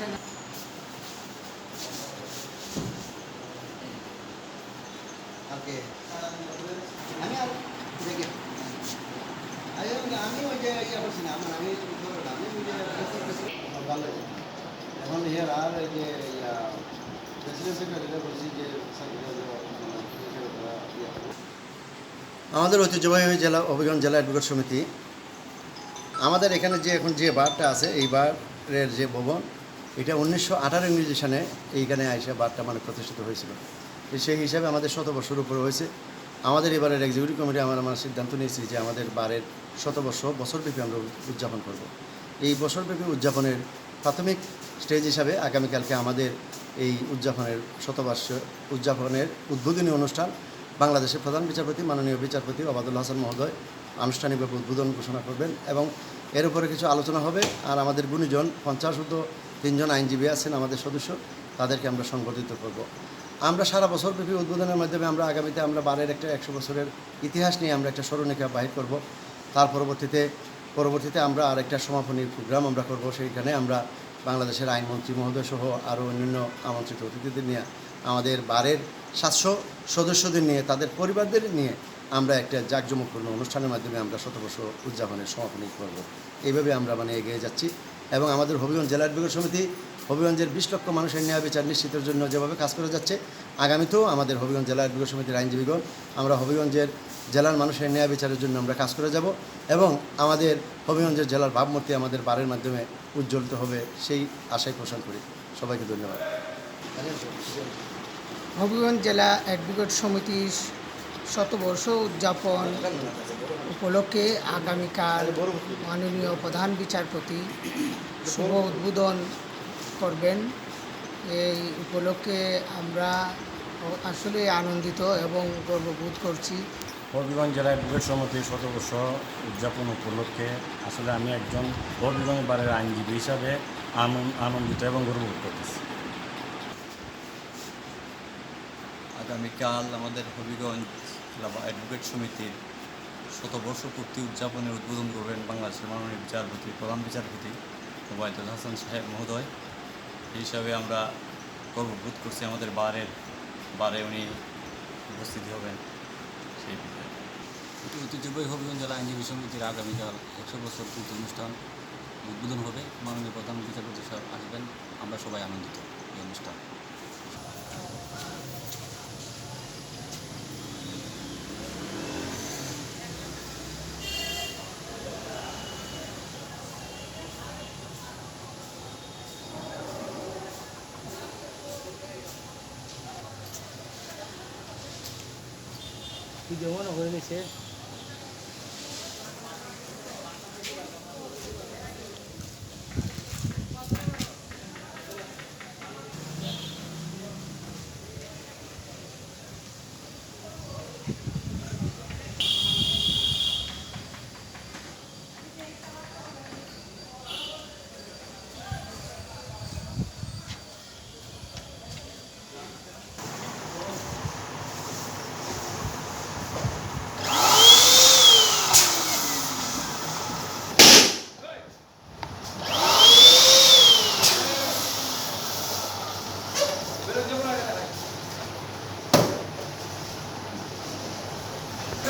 ইয়ে আমাদের ঐতিহ্যবাহী জেলা অভিগঞ্জ জেলা অ্যাডভোকেট সমিতি। আমাদের এখানে যে এখন যে বারটা আছে, এই বারের যে ভবন এটা উনিশশো আঠারো ইংরেজি সালে এইখানে আইসা বারটা মানে প্রতিষ্ঠিত হয়েছিল। সেই হিসাবে আমাদের শত বছর উপরে হয়েছে। আমাদের এবারের এক্সিকিউটিভ কমিটি আমরা আমার সিদ্ধান্ত নিয়েছি যে আমাদের বারের শতবর্ষ বছরব্যাপী আমরা উদযাপন করব। এই বছরব্যাপী উদযাপনের প্রাথমিক স্টেজ হিসাবে আগামীকালকে আমাদের এই উদযাপনের শতবর্ষ উদযাপনের উদ্বোধনী অনুষ্ঠান বাংলাদেশের প্রধান বিচারপতি, মাননীয় বিচারপতি ওবাদুল হাসান মহোদয় আনুষ্ঠানিকভাবে উদ্বোধন ঘোষণা করবেন এবং এর উপরে কিছু আলোচনা হবে। আর আমাদের গুণীজন পঞ্চাশ তিনজন আইনজীবী আছেন আমাদের সদস্য, তাদেরকে আমরা সংগঠিত করব। আমরা সারা বছরব্যাপী উদ্বোধনের মাধ্যমে আমরা আগামীতে আমরা বারের একটা একশো বছরের ইতিহাস নিয়ে আমরা একটা স্মরণিকা বাহির করব। তার পরবর্তীতে পরবর্তীতে আমরা আরেকটা সমাপনী প্রোগ্রাম আমরা করব, সেইখানে আমরা বাংলাদেশের আইনমন্ত্রী মহোদয় সহ আরও অন্যান্য আমন্ত্রিত অতিথিদের নিয়ে, আমাদের বারের সাতশো সদস্যদের নিয়ে, তাদের পরিবারদের নিয়ে আমরা একটা জাঁকজমকপূর্ণ অনুষ্ঠানের মাধ্যমে আমরা শতবর্ষ উদযাপনের সমাপনী করব। এইভাবে আমরা মানে এগিয়ে যাচ্ছি। এবং আমাদের হবিগঞ্জ জেলা অ্যাডভোকেট সমিতি হবিগঞ্জের বিশ লক্ষ মানুষের ন্যায় বিচার নিশ্চিতের জন্য যেভাবে কাজ করে যাচ্ছে, আগামীতেও আমাদের হবিগঞ্জ জেলা অ্যাডভোকেট সমিতির আইনজীবীগণ, আমরা হবিগঞ্জের জেলার মানুষের ন্যায় বিচারের জন্য আমরা কাজ করে যাব এবং আমাদের হবিগঞ্জের জেলার ভাবমূর্তি আমাদের বারের মাধ্যমে উজ্জ্বলিত হবে সেই আশাই পোষণ করি। সবাইকে ধন্যবাদ। হবিগঞ্জ জেলা অ্যাডভোকেট সমিতির শতবর্ষ উদযাপন উপলক্ষে আগামীকাল মাননীয় প্রধান বিচারপতি শুভ উদ্বোধন করবেন। এই উপলক্ষে আমরা আসলে আনন্দিত এবং গর্ববোধ করছি। হবিগঞ্জ জেলা অ্যাডভোকেট সমিতির শতবর্ষ উদযাপন উপলক্ষে আসলে আমি একজন হবিগঞ্জ বারের আইনজীবী হিসাবে আনন্দিত এবং গর্ববোধ করতেছি। আগামীকাল আমাদের হবিগঞ্জ জেলা অ্যাডভোকেট সমিতির শতবর্ষ পূর্তি উদযাপনের উদ্বোধন করবেন বাংলাদেশের মাননীয় বিচারপতি, প্রধান বিচারপতি ওবায়দুল হাসান সাহেব মহোদয়। এই হিসাবে আমরা গর্ববোধ করছি আমাদের বারের, বারে উনি উপস্থিত হবেন সেই বিষয়ে। ঐতিহ্যবাহী হবিগঞ্জ জেলা আইনজীবী সমিতির আগামীকাল একশো বছর পূর্তি অনুষ্ঠান উদ্বোধন হবে। মাননীয় প্রধান বিচারপতি স্যার আসবেন। আমরা সবাই আনন্দিত এই অনুষ্ঠান। Video 1 vuelve a ser Beleza, Braga.